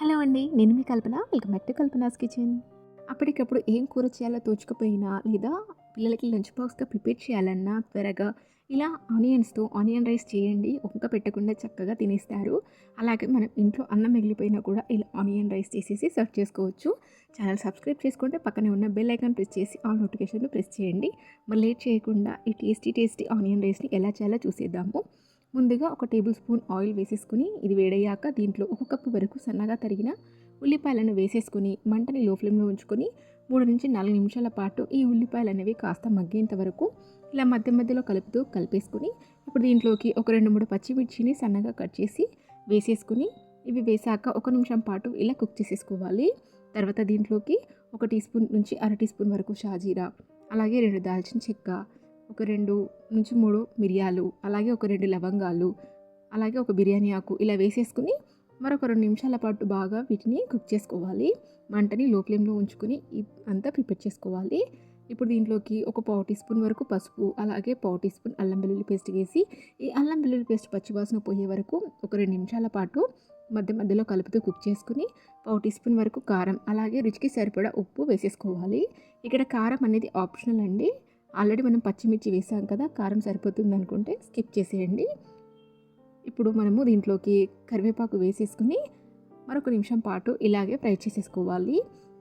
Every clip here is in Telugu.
హలో అండి నేను మీ Kalpana. Welcome back to Kalpana's kitchen. అప్పటికప్పుడు ఏం కూర చేయాలో తోచుకపోయినా లేదా పిల్లలకి లంచ్ బాక్స్గా ప్రిపేర్ చేయాలన్నా త్వరగా ఇలా ఆనియన్స్తో ఆనియన్ రైస్ చేయండి. ఒక్క పెట్టకుండా చక్కగా తినేస్తారు. అలాగే మనం ఇంట్లో అన్నం మిగిలిపోయినా కూడా ఇలా ఆనియన్ రైస్ చేసేసి సర్వ్ చేసుకోవచ్చు. ఛానల్ సబ్స్క్రైబ్ చేసుకుంటే పక్కనే ఉన్న బెల్ ఐకాన్ ప్రెస్ చేసి ఆల్ నోటిఫికేషన్లు ప్రెస్ చేయండి. మరి లేట్ చేయకుండా ఈ టేస్టీ టేస్టీ ఆనియన్ రైస్ని ఎలా చేయాలో చూసేద్దాము. ముందుగా ఒక టేబుల్ స్పూన్ ఆయిల్ వేసేసుకుని ఇది వేడయ్యాక దీంట్లో ఒక కప్పు వరకు సన్నగా తరిగిన ఉల్లిపాయలను వేసేసుకుని మంటని లో ఫ్లేమ్లో ఉంచుకొని మూడు నుంచి నాలుగు నిమిషాల పాటు ఈ ఉల్లిపాయలు అనేవి కాస్త మగ్గేంత వరకు ఇలా మధ్య మధ్యలో కలుపుతూ కలిపేసుకుని ఇప్పుడు దీంట్లోకి ఒక రెండు మూడు పచ్చిమిర్చిని సన్నగా కట్ చేసి వేసేసుకుని ఇవి వేసాక ఒక నిమిషం పాటు ఇలా కుక్ చేసేసుకోవాలి. తర్వాత దీంట్లోకి ఒక టీ స్పూన్ నుంచి అర టీ స్పూన్ వరకు షాజీరా అలాగే రెండు దాల్చిన చెక్క ఒక రెండు నుంచి మూడు మిరియాలు అలాగే ఒక రెండు లవంగాలు అలాగే ఒక బిర్యానీ ఆకు ఇలా వేసేసుకుని మరొక రెండు నిమిషాల పాటు బాగా వీటిని కుక్ చేసుకోవాలి. మంటని లో ఫ్లేమ్లో ఉంచుకుని అంతా ప్రిపేర్ చేసుకోవాలి. ఇప్పుడు దీంట్లోకి ఒక పావు టీ స్పూన్ వరకు పసుపు అలాగే పావు టీ స్పూన్ అల్లం వెల్లుల్లి పేస్ట్ వేసి ఈ అల్లం వెల్లుల్లి పేస్ట్ పచ్చివాసన పోయే వరకు ఒక రెండు నిమిషాల పాటు మధ్య మధ్యలో కలుపుతూ కుక్ చేసుకుని పావు టీ స్పూన్ వరకు కారం అలాగే రుచికి సరిపడా ఉప్పు వేసేసుకోవాలి. ఇక్కడ కారం అనేది ఆప్షనల్ అండి. ఆల్రెడీ మనం పచ్చిమిర్చి వేసాం కదా కారం సరిపోతుంది అనుకుంటే స్కిప్ చేసేయండి. ఇప్పుడు మనము దీంట్లోకి కరివేపాకు వేసేసుకుని మరొక నిమిషం పాటు ఇలాగే ఫ్రై చేసేసుకోవాలి.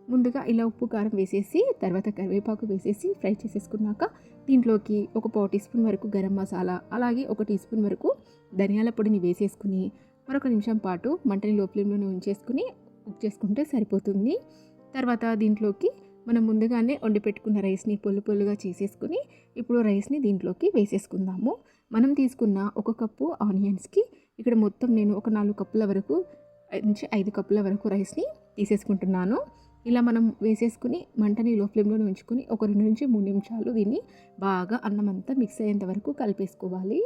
ముందుగా ఇలా ఉప్పు కారం వేసేసి తర్వాత కరివేపాకు వేసేసి ఫ్రై చేసేసుకున్నాక దీంట్లోకి ఒక పావు టీ స్పూన్ వరకు గరం మసాలా అలాగే ఒక టీ స్పూన్ వరకు ధనియాల పొడిని వేసేసుకుని మరొక నిమిషం పాటు మంటని లో ఫ్లేమ్లోనే ఉంచేసుకుని కుక్ చేసుకుంటే సరిపోతుంది. తర్వాత దీంట్లోకి మనం ముందుగానే వండి పెట్టుకున్న రైస్ని పొల్లు పొల్లుగా చేసేసుకుని ఇప్పుడు రైస్ని దీంట్లోకి వేసేసుకుందాము. మనం తీసుకున్న ఒక కప్పు ఆనియన్స్కి ఇక్కడ మొత్తం నేను ఒక నాలుగు కప్పుల వరకు నుంచి ఐదు కప్పుల వరకు రైస్ని తీసేసుకుంటున్నాను. ఇలా మనం వేసేసుకుని మంటని లో ఫ్లేమ్లో ఉంచుకొని ఒక రెండు నుంచి మూడు నిమిషాలు దీన్ని బాగా అన్నం అంతా మిక్స్ అయ్యేంత వరకు కలిపేసుకోవాలి.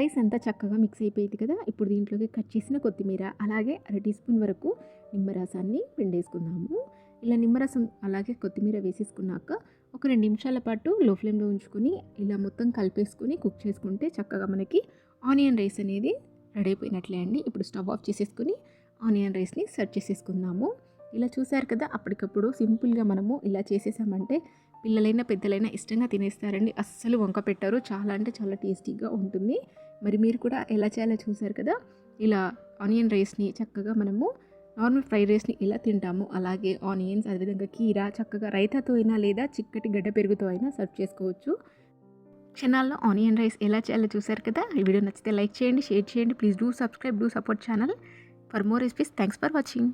రైస్ అంతా చక్కగా మిక్స్ అయిపోయింది కదా ఇప్పుడు దీంట్లోకి కట్ చేసిన కొత్తిమీర అలాగే అర టీ స్పూన్ వరకు నిమ్మరసాన్ని పిండేసుకుందాము. ఇలా నిమ్మరసం అలాగే కొత్తిమీర వేసేసుకున్నాక ఒక రెండు నిమిషాల పాటు లో ఫ్లేమ్లో ఉంచుకొని ఇలా మొత్తం కలిపేసుకొని కుక్ చేసుకుంటే చక్కగా మనకి ఆనియన్ రైస్ అనేది రెడీ అయిపోయినట్లే అండి. ఇప్పుడు స్టవ్ ఆఫ్ చేసేసుకుని ఆనియన్ రైస్ని సర్వ్ చేసేసుకుందాము. ఇలా చూసారు కదా అప్పటికప్పుడు సింపుల్గా మనము ఇలా చేసేసామంటే పిల్లలైనా పెద్దలైనా ఇష్టంగా తినేస్తారండి. అస్సలు వంక పెట్టారు. చాలా అంటే చాలా టేస్టీగా ఉంటుంది. మరి మీరు కూడా ఎలా చేయాలో చూసారు కదా? ఇలా ఆనియన్ రైస్ని చక్కగా మనము నార్మల్ ఫ్రైడ్ రైస్ని ఎలా తింటాము అలాగే ఆనియన్స్ అదేవిధంగా కీరా చక్కగా రైతాతో అయినా లేదా చిక్కటి గడ్డ పెరుగుతో అయినా సర్వ్ చేసుకోవచ్చు. క్షణాల్లో ఆనియన్ రైస్ ఎలా చేయాలో చూసారు కదా? ఈ వీడియో నచ్చితే లైక్ చేయండి షేర్ చేయండి. Please do subscribe do support channel. For more recipes thanks for watching.